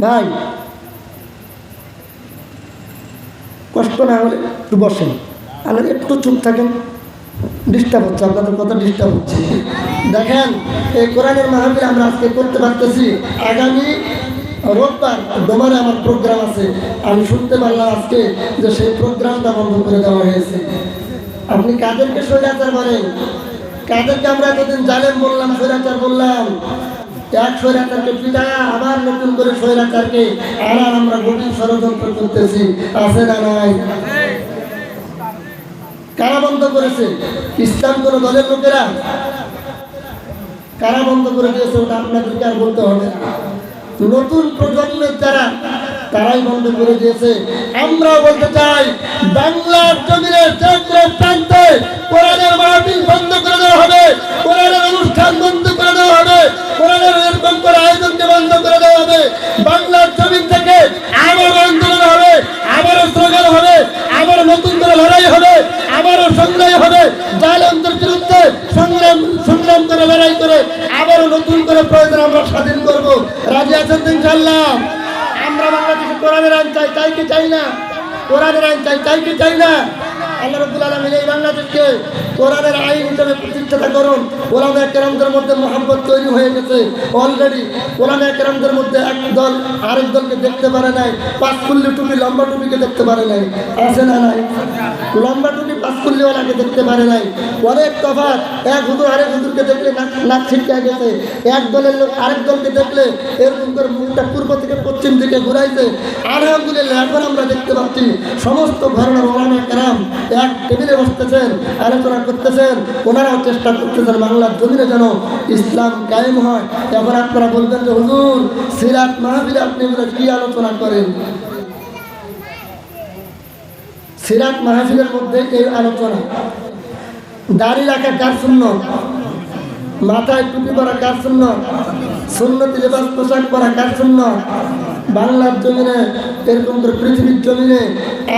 ভাই কষ্ট না হলে একটু বসেন আর একটু চুপ থাকেন ডিস্টার্ব হচ্ছে, আপনাদের কথা ডিস্টার্ব হচ্ছে। দেখেন, এই কোরআনের মাহফিল আমরা আজকে করতে পারতেছি। আগামী রোববার ডোমারে আমার প্রোগ্রাম আছে। আমি শুনতে পারলাম আজকে যে সেই প্রোগ্রামটা বন্ধ করে দেওয়া হয়েছে। আপনি কাদেরকে স্বৈরাচার বলেন কাদেরকে আমরা এতদিন জালেম বললাম, স্বৈরাচার বললাম? নতুন করেছে? ইসলাম কোন দলের লোকেরা? কারা দিয়েছে ওটা আপনাদেরকে আর বলতে হবে নতুন প্রজন্মের যারা, তারাই বন্ধ করে দিয়েছে। আমরা বলতে চাই, বাংলার জমিনের কোনো প্রান্তে বন্ধ করে দেওয়া হবে কোরআনের অনুষ্ঠান বন্ধ করে দেওয়া হবে কোরআনের এরকম করে আয়োজনকে বন্ধ করে দেওয়া হবে বাংলার জমিন থেকে আবারও আন্দোলন হবে আবারও স্লোগান হবে আবারও নতুন করে লড়াই হবে আবারও সংগ্রাম হবে জালেমদের বিরুদ্ধে সংগ্রাম সংগ্রাম করে লড়াই করে আবারও করে প্রয়োজন আমরা স্বাধীন করব। রাজি আছেন তো ইনশাল্লাহ আমরা বাংলাদেশে কোরআনের আইন চাই চাই কি চাই না? কোরআনের আইন চাই চাই কি চাই না? আল্লাহ রব্বুল আলমিন এই বাংলাদেশকে কোরআনের আইন হিসেবে প্রতিষ্ঠাতা করুন। কোরআন কেরামদের মধ্যে মোহাম্মদ তৈরি হয়ে গেছে। অলরেডি কোরআন কেরামদের মধ্যে এক দল আরেক দেখতে পারে নাই। পাঁচ কুল্লি টুপি, লম্বা টুপিকে দেখতে পারে নাই। আছে না নাই? লম্বা টুপি পাঁচ কুল্লিওয়ালাকে দেখতে পারে নাই। অনেক তফাৎ। এক হুজুর আরেক হুজুরকে দেখলে নাক ছিটকে গেছে। এক লোক আরেক দলকে দেখলে এরকম করে মুখটা পূর্ব থেকে পশ্চিম দিকে ঘুরাইছে। আলহামদুলিল্লাহ, এখন আমরা দেখতে পাচ্ছি সমস্ত ধরনের ওলামা কেরাম এক টেবিলে বসতেছেন, আলোচনা করতেছেন, ওনারাও চেষ্টা করতেছেন বাংলার জমিনে যেন ইসলাম কায়েম হয়। এখন আপনারা বলবেন যে, হুজুর, সিরাত মাহবিলে আপনি কি আলোচনা করেন? সিরাত মাহফিলের মধ্যে এই আলোচনা। দাড়ি রাখা কার শূন্য মাথায় টুপি পরা কার শূন্য সুন্নতি লেবাস পোশাক পরা কার শূন্য বাংলার জমিনে, এরকম করে পৃথিবীর জমিনে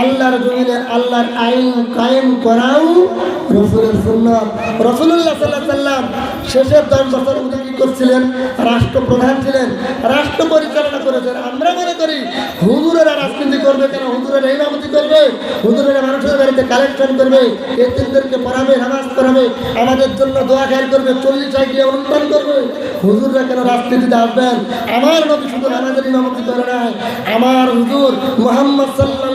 আল্লাহর জমিনে আল্লাহর আইন কায়েম করাও রসুলের সুন্নত। রসুল্লাহ সাল্লাহ সাল্লাম শেষের দশ বছর উনি কি করছিলেন? রাষ্ট্রপ্রধান ছিলেন। রাষ্ট্র পরিচালনা করেছেন। আমরা মনে করি হুজুরেরা রাজনীতি করবে কেন? হুজুরেরা ইমামতি করবে? হুজুরেরা মানুষের বাড়িতে কালেকশন করবে? এতিমদেরকে পড়াবে, নামাজ পড়াবে? আমাদের জন্য দোয়া খেয়াল করবে? চল্লিশ গিয়ে অনুষ্ঠান করবে? হুজুররা কেন রাজনীতিতে আসবেন? আমার নবী শুধু আমাদের ইমামতি করে নাই। আমার হুজুর মোহাম্মদ সাল্লাহ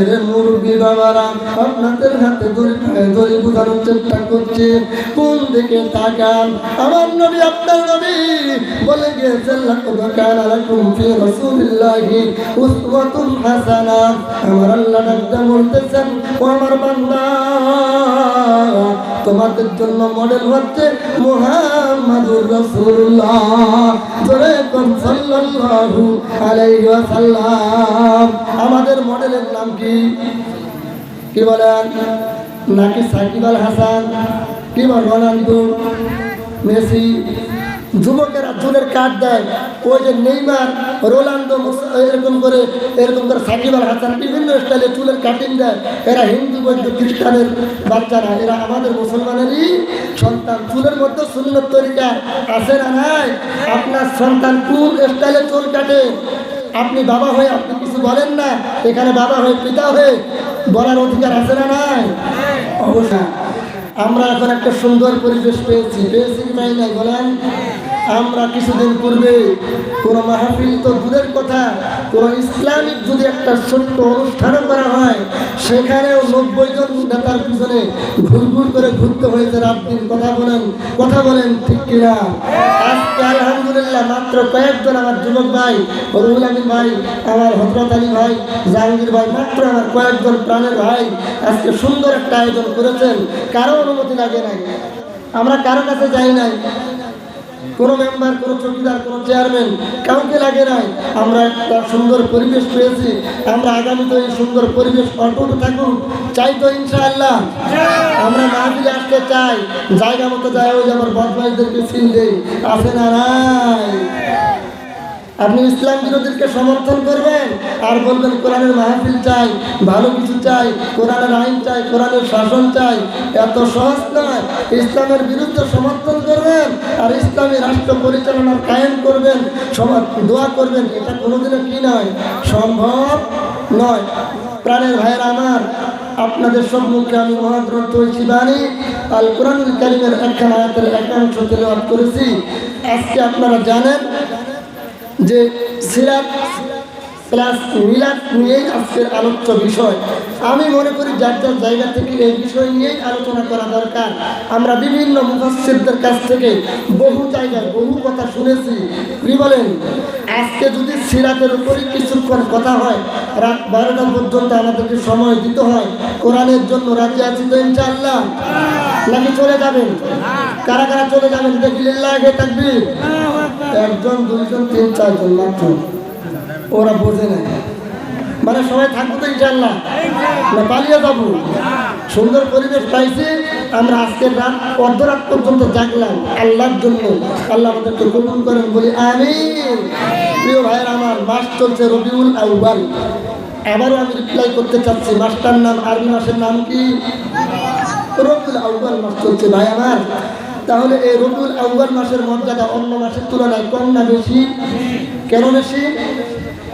এর মুরব্বী বাবারা আপনাদের হাতে দড়ি পায়ে দড়ি বোঝানোর চেষ্টা করছে। কোন দিকে তাকান? আমার নবী, আপনার নবী বলে গিয়েছেন, লাকদ আলাইকুম ফি রাসূলিল্লাহি উসওয়াতুন হাসানা। আমার আল্লাহ ডাকতে বলতেছেন, ও আমার বান্দা তোমাদের জন্য মডেল হচ্ছে মুহাম্মাদুর রাসূলুল্লাহ। জোরে কোন সাল্লাল্লাহু আলাইহি ওয়াসাল্লাম। আমাদের মডেলের নাম কি? কি বলেন? নাকি সাকিব আল হাসান? কি বলেন মেসি? যুবকেরা চুলের কাট দেয়। ওই যে নেইমার রোনাল্ডো এরকম করে এরকম করে সাকিব আল হাসান বিভিন্ন স্টাইলে চুলের কাটিং দেয়। এরা হিন্দু, বৌদ্ধ, খ্রিস্টানের বাচ্চারা, এরা আমাদের মুসলমানেরই সন্তান। চুলের মধ্যে সুন্দর তরিকা আছে না নাই? আপনার সন্তান কোন স্টাইলে চুল কাটে? আপনি বাবা হয়ে আপনি কিছু বলেন না? এখানে বাবা হয়ে পিতা হয়ে বলার অধিকার আছে না নাই? অবশ্যই। আমরা এখন একটা সুন্দর পরিবেশ পেয়েছি। পেয়েছি পাই নাই বলেন? আমরা কিছুদিন পূর্বে কোন মাহফিল তো দূরের কথা, কোন ইসলামিক যদি একটা ছোট্ট অনুষ্ঠানও করা হয়, সেখানেও নব্বই জন নেতার পিছনে ঘুরঘুর করে ঘুরতে হয়েছে। রাত দিন কথা বলেন কথা বলেন ঠিক কিনা? আজকে আলহামদুলিল্লাহ মাত্র কয়েকজন আমার যুবক ভাই, রুহুল আমিন ভাই, আমার হজরত আলী ভাই, জাহাঙ্গীর ভাই, মাত্র আমার কয়েকজন প্রাণের ভাই আজকে সুন্দর একটা আয়োজন করেছেন। কারও অনুমতি লাগে নাই। আমরা কারও কাছে যাই নাই। কোনো মেম্বার, কোনো চৌকিদার, কোনো চেয়ারম্যান কাউকে লাগে নাই। আমরা একটা সুন্দর পরিবেশ পেয়েছি। আমরা আগামীতে এই সুন্দর পরিবেশ অটুট থাকুক। চাই তো ইনশাআল্লাহ। আমরা মাহফিলে আসতে চাই। জায়গা মতো যায় ওই আমার বদমাইশদেরকে সিল দেই। আছে না নাই? আপনি ইসলাম বিরোধীকে সমর্থন করবেন আর বলবেন, কোরআনের মাহফিল চাই, ভালো কিছু চাই, কোরআনের আইন চাই, কোরআনের শাসন চাই। এত সহজ নয়। ইসলামের বিরুদ্ধে সমর্থন আর ইসলামী রাষ্ট্র পরিচালনার কায়েম করবেন সবার দোয়া করবেন, এটা কোনোদিনও কি নয়, সম্ভব নয়। প্রাণের ভাইয়ের আমার, আপনাদের সম্মুখে আমি মহাগ্রন্থ শিবানী আল কোরআনুল কারিমের একখান আয়াতের একাংশ তেলাওয়াত করেছি। আজকে আপনারা জানেন যে সিরাত প্লাস মিলাদ নিয়েই আজকের আলোচ্য বিষয়। আমি মনে করি যার যার জায়গা থেকে এই বিষয় নিয়েই আলোচনা করা দরকার। আমরা বিভিন্ন মুফাসসিরদের কাছ থেকে বহু জায়গায় বহু কথা শুনেছি। কি বলেন, আজকে যদি সিরাতের উপরই কিছুক্ষণ কথা হয়, রাত বারোটা পর্যন্ত আমাদেরকে সময় দিতে হয়। কোরআনের জন্য রাজি আছি তো ইনশাআল্লাহ? নাকি চলে যাবেন? কারা কারা চলে যাবেন? দেখি থাকবি একজন, দুইজন, তিন, চারজন মাত্র। ওরা বোঝে না মানে সবাই থাকব তো ইনশাল্লাহ না পালিয়ে যাব। সুন্দর পরিবেশ পাইছি। আমরা আজকের রাত অর্ধরাত পর্যন্ত জাগলাম আল্লাহর জন্য। আল্লাহ আমাদেরকে কবুল করেন, বলি আমি প্রিয় ভাইয়ের আমার, মাস চলছে রবিউল আউবাল আবারও আমি রিপ্লাই করতে চাচ্ছি। মাসটার নাম, আরবি মাসের নাম কি? রবিউল আউবাল মাস চলছে ভাই আমার। তাহলে এই রবিউল আউয়াল মাসের মর্যাদা অন্য মাসের তুলনায় কম না বেশি? কেন বেশি?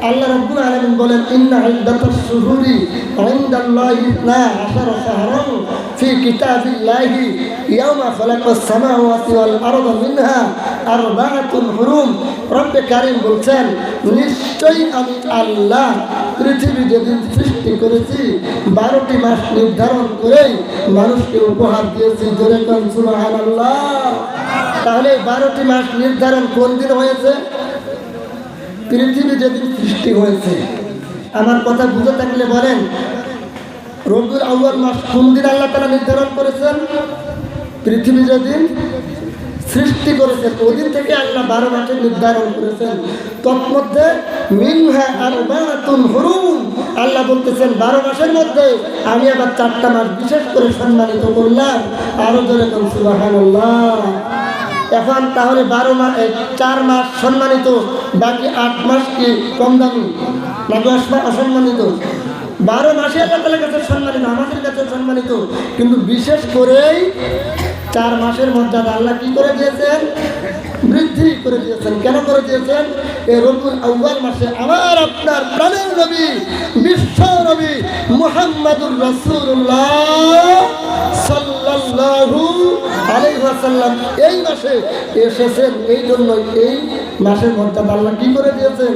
আল্লাহ রাব্বুল আলামিন বলেন, ইন্না ইদ্দাতাশ শুহুরি ইনদাল্লাহি 12 শাহরান ফি কিতাবিল্লাহি ইয়াওমা খালাকাস সামাওয়াতি ওয়াল আরদা মিনহা আরবাআতুন হুরুম। রব্বে কারীম বলছেন, নিশ্চয়ই আমি আল্লাহ পৃথিবী যেদিন সৃষ্টি করেছি, বারোটি মাস নির্ধারণ করেই মানুষকে উপহার দিয়েছি জোরে কন সুবহানাল্লাহ। তাহলে বারোটি মাস নির্ধারণ কোন দিন হয়েছে? পৃথিবী যেদিন সৃষ্টি হয়েছে, আমার কথা বুঝে থাকলে বলেন, রবিউল আউয়াল মাস কোন দিন আল্লাহ তারা নির্ধারণ করেছেন? পৃথিবী যেদিন সৃষ্টি করেছেন ওই দিন থেকে আল্লাহ বারো মাসে নির্ধারণ করেছেন। তৎমধ্যে মিনহা আর বাতুন হরুম আল্লাহ বলতেছেন, বারো মাসের মধ্যে আমি আবার চারটা মাস বিশেষ করে সম্মানিত করলাম। আরও ধরে সুবাহান্লাহ এখন তাহলে বারো মাস চার মাস সম্মানিত, বাকি আট মাস কি কম দামি? না দশ মাস অসম্মানিত? বারো মাসে আল্লাহ তালার কাছে সম্মানিত, আমাদের কাছে সম্মানিত। কিন্তু বিশেষ করেই চার মাসের মর্যাদা আল্লাহ কি করে দিয়েছেন? বৃদ্ধি করে দিয়েছেন। কেন করে দিয়েছেন? এই রবুল আউ্বাল মাসে আমার আপনার প্রাণের রবি বিশ্ব নবী মুহাম্মাদুর রাসূলুল্লাহ সাল্লাল্লাহু আলাইহি ওয়াসাল্লাম এই মাসে এসেছেন, এই জন্য এই মাসের মর্যাদা আল্লাহ কি করে দিয়েছেন?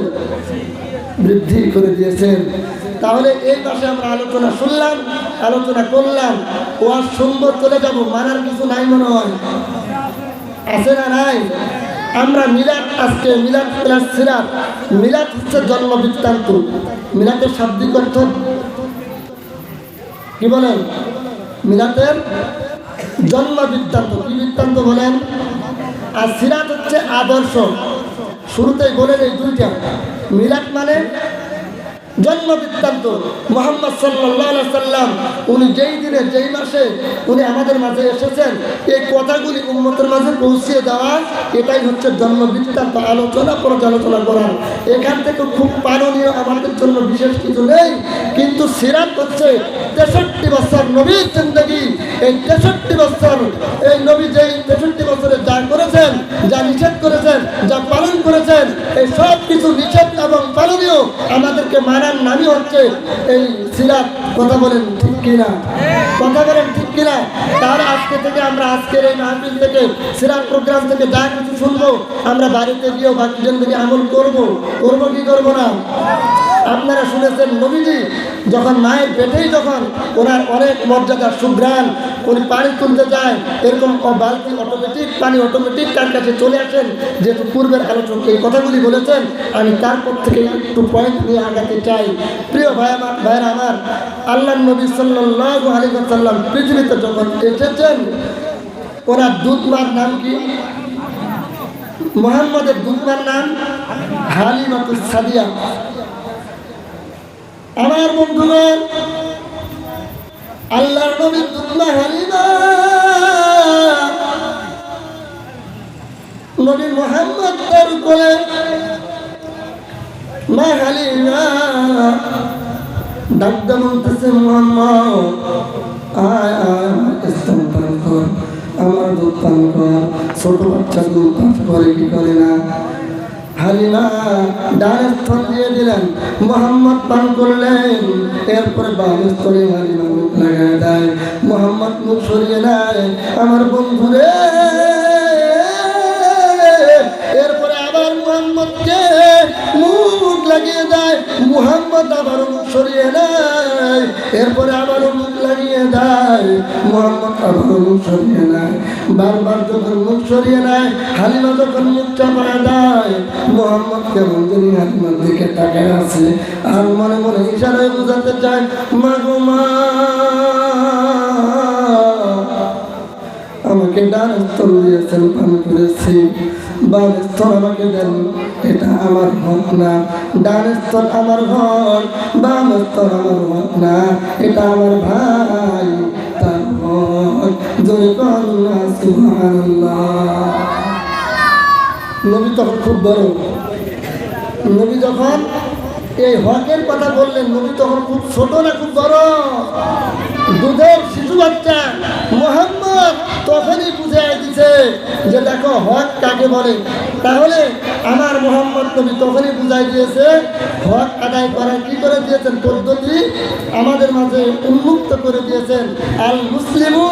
বৃদ্ধি করে দিয়েছেন। তাহলে এই মাসে আমরা আলোচনা শুনলাম, আলোচনা করলাম ও আর শুনব, চলে যাব, মানার কিছু নাই মনে হয়। আছে না নাই? আমরা মিলাদ আজকে, মিলাদ প্লাস সিরাত, মিলাদ হচ্ছে জন্ম বৃত্তান্ত। মিলাদের শাব্দিক অর্থ কি বলেন? মিলাদের জন্ম বৃত্তান্ত কি বৃত্তান্ত বলেন? আর সিরাত হচ্ছে আদর্শ। শুরুতেই বলেন এই দুইটা। মিলাদ মানে জন্ম বৃত্তান্ত মোহাম্মদ সাল্লাম, উনি যেই দিনে, যেই মাসে উনি আমাদের মাঝে এসেছেন, এই কথাগুলি উন্মতের মাঝে পৌঁছিয়ে দেওয়া, এটাই হচ্ছে জন্ম বৃত্তান্ত আলোচনা, পর্যালোচনা করা। এখান থেকে খুব পালনীয় আমাদের জন্য বিশেষ কিছু নেই, কিন্তু সিরাত হচ্ছে তেষট্টি বছর নবীর জিন্দগি। এই তেষট্টি বছর, এই নবী যেই তেষট্টি বছরে যা করেছেন, যা নিষেধ করেছেন, যা পালন করেছেন, এই সব কিছু নিষেধ এবং পালনীয় আমাদেরকে মানার নামই হচ্ছে এই সিরাত, কথা বলেন ঠিক কিনা? কথা বলেন ঠিক কিনা? তার আজকে থেকে আমরা আজকের এই মাহফিল থেকে, সিরাত প্রোগ্রাম থেকে যা কিছু শুনব, আমরা বাড়িতে গিয়েও বাকিজন থেকে আমল করব। করব কি করব না? আপনারা শুনেছেন নবীজি, যখন মায়ের পেটেই যখন ওনার অনেক মর্যাদা সুগ্রাণ উনি পানি তুলতে যায়, এরকম বালতি অটোমেটিক পানি অটোমেটিক তার কাছে চলে আসেন। যেহেতু পূর্বের আলোচক এই কথাগুলি বলেছেন, আমি তারপর থেকে একটু পয়েন্ট নিয়ে আগাতে চাই। প্রিয় ভাই আমার আমার আল্লাহ নবী সাল্লাহ আলী পৃথিবীতে যখন এসেছেন, ওনার দুধ মার নাম কি? মোহাম্মদের দুধমার নাম হালিমাতুস সাদিয়া। আমার বন্ধুগণ, আল্লাহর নবীর দুধমা হালিমা নবী মোহাম্মদ তার কোলে আয় আয় আমার দুধ পান কর, ছোট বাচ্চা দুধ পান করে, কি করে না? হালিমা ডান দিয়ে দিলেন, মোহাম্মদ পান করলেন। এরপরে বাম স্তনে হালিমা মুখ লাগায় দেয়, মোহাম্মদ আমার বন্ধুরে এরপরে আবার মোহাম্মদকে লাগিয়ে দেয়, মুহাম্মদ আবার মুখ সরিয়ে নেয়, এরপরে আবারও মুখ লাগিয়ে দেয়, মুহাম্মদ আবারও মুখ সরিয়ে নেয়। বারবার যখন মুখ সরিয়ে নেয়, হালিমা যখন মুখ চাপায় দেয়, মুহাম্মদ কেমন জানি হালিমার দিকে তাকায় আছে। আর মনে মনে ইশারায় বোঝাতে চায়, মা গো মা, আমাকে ডান স্তর দিয়েছেন পান করেছি বাম আমাকে এটা আমার হক না। ডান আমার ঘর বাম আমার হক এটা আমার ভাই, তার হক। জয় তখন খুব বড়। নবী যখন এই হকের কথা বললেন, নবী তখন খুব ছোট না, খুব বড়। দুধের শিশু বাচ্চা, মোহাম্মদ তখনই বুঝাই দিছে যে দেখো, হক কাকে বলে? তাহলে আমার মোহাম্মদ নবী তখনই বুঝাই দিয়েছে, হক আদায় করার কি করে দিয়েছেন? পদ্ধতি আমাদের মাঝে উন্মুক্ত করে দিয়েছেন। আল মুসলিমু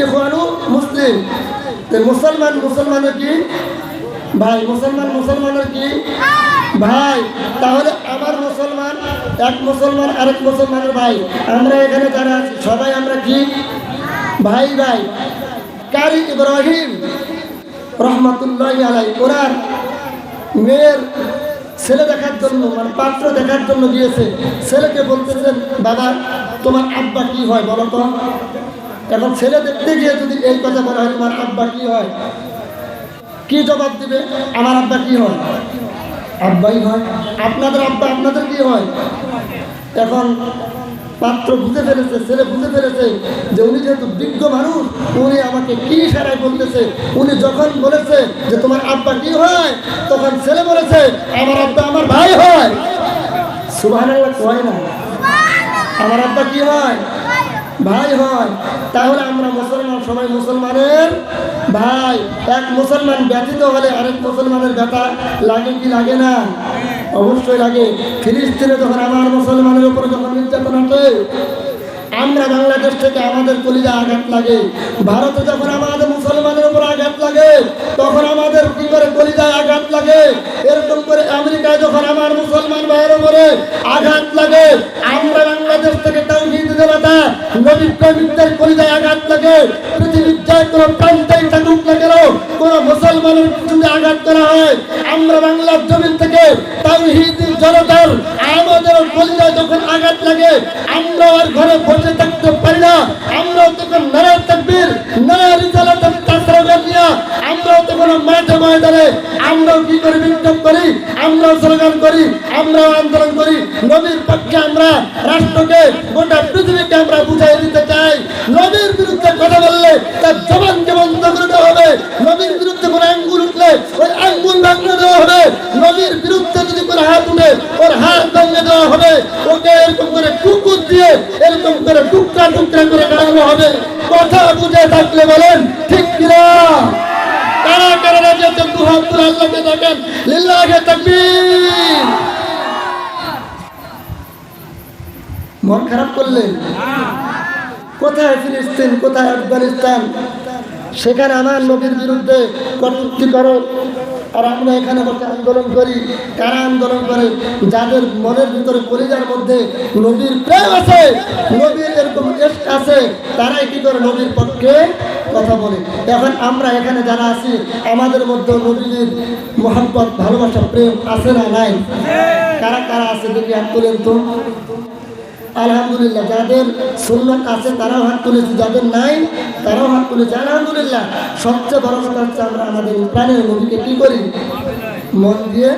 ইখওয়ানু মুসলিম। মুসলমান মুসলমানের কি? ভাই, মুসলমান মুসলমানের কি? ভাই, তাহলে আমার মুসলমান, এক মুসলমান, আরেক মুসলমানের ভাই। আমরা এখানে যারা আছি, সবাই আমরা কি? ভাই ভাই। কারি ইব্রাহিম রহমতুল্লাহ আলাই ওনার মেয়ের ছেলে দেখার জন্য মানে পাত্র দেখার জন্য গিয়েছে। ছেলেকে বলতেছেন, বাবা, তোমার আব্বা কি হয় বলো তো? এখন ছেলে দেখতে গিয়ে যদি এই কথা বলা হয়, তোমার আব্বা কি হয়? কি জবাব দিবে? আমার আব্বা কি হয়? আব্বাই হয়। আপনাদের আব্বা আপনাদের কি হয়? এখন পাত্র বুঝে ফেলেছে, ছেলে বুঝে ফেলেছে যে উনি যেহেতু বিজ্ঞ মানুষ, উনি আমাকে কি ইশারায় বলতেছে? উনি যখন বলেছে যে তোমার আব্বা কি হয়, তখন ছেলে বলেছে, আমার আব্বা আমার ভাই হয়। হয় না? আমার আব্বা কি হয়? ভাই হয়। তাহলে আমরা মুসলমান, সবাই মুসলমানের ভাই। এক মুসলমান ব্যতীত হলে আরেক মুসলমানের ব্যথা লাগে কি লাগে না? অবশ্যই লাগে। ফিলিস্তিনে যখন আমার মুসলমানের উপর যখন নির্যাতন আছে আমরা বাংলাদেশ থেকে আমাদের কলিজা আঘাত লাগে। ভারতে যখন আঘাত লাগে, তখন আমাদের কি করে কলিজায় আঘাত লাগে? এরকম করে আমেরিকায় যখন আমার মুসলমান ভাইয়ের উপরে আঘাত লাগে, আমরা বাংলাদেশ থেকে তাওহীদ নবী কলিজায় আঘাত লাগে, পৃথিবীর যে থাকুক না কোনো মুসলমানের যদি আঘাত করা হয়। আমরা বাংলার জমিন থেকে তাওহীদ জনতার আমাদের কলিজায় যখন আঘাত লাগে আমরা আর ঘরে বসে থাকতে পারি ময়দানে আমরাও কি করে, বিক্ষোভ করি, আমরাও স্লোগান করি, আমরাও আন্দোলন করি। নবীর পক্ষে আমরা রাষ্ট্রকে গোটা পৃথিবীকে আমরা বুঝাই দিতে চাই। নবীর বিরুদ্ধে কথা বললে তার জবানকে বন্ধ করে হবে? নবীর বিরুদ্ধে কোনো আঙ্গুল উঠলে ওই আঙ্গুল ভাঙিয়ে দেওয়া হবে? নবীর বিরুদ্ধে যদি কোনো হাত উঠে, ওর হাত ভাঙিয়ে দেওয়া হবে? ওকে এরকম করে কুকুর দিয়ে এরকম করে টুকরা টুকরা করে কাটানো হবে। কথা বুঝে থাকলে বলেন, ঠিক কিনা কারা কারা রাজি আছেন দু হাত তুলে আল্লাহকে দেখেন লিল্লাহকে তাকবীর। মন খারাপ করলেন কোথায় ফিলিস্তিন, কোথায় আফগানিস্তান? সেখানে আমার নবীর বিরুদ্ধে কর্তৃত্ব করো। আর আমরা এখানে বসে আন্দোলন করি। কারা আন্দোলন করে? যাদের মনের ভিতরে পরিজার মধ্যে নবীর প্রেম আছে, নবীর এরকম আছে, তারাই কি করে নবীর পক্ষে কথা বলে? এখন আমরা এখানে যারা আছি, আমাদের মধ্যে নবীর মোহাম্মত ভালোবাসা, প্রেম আছে না নাই? কারা কারা আছে হাত তোলেন তো। আলহামদুলিল্লাহ, যাদের সুন্নত আছে তারাও হাত তুলেছি, যাদের নাই তারাও হাত তুলেছে। আলহামদুলিল্লাহ, সবচেয়ে বড় কথা হচ্ছে আমরা আমাদের প্রাণের নদীকে কী করি? মন দিয়ে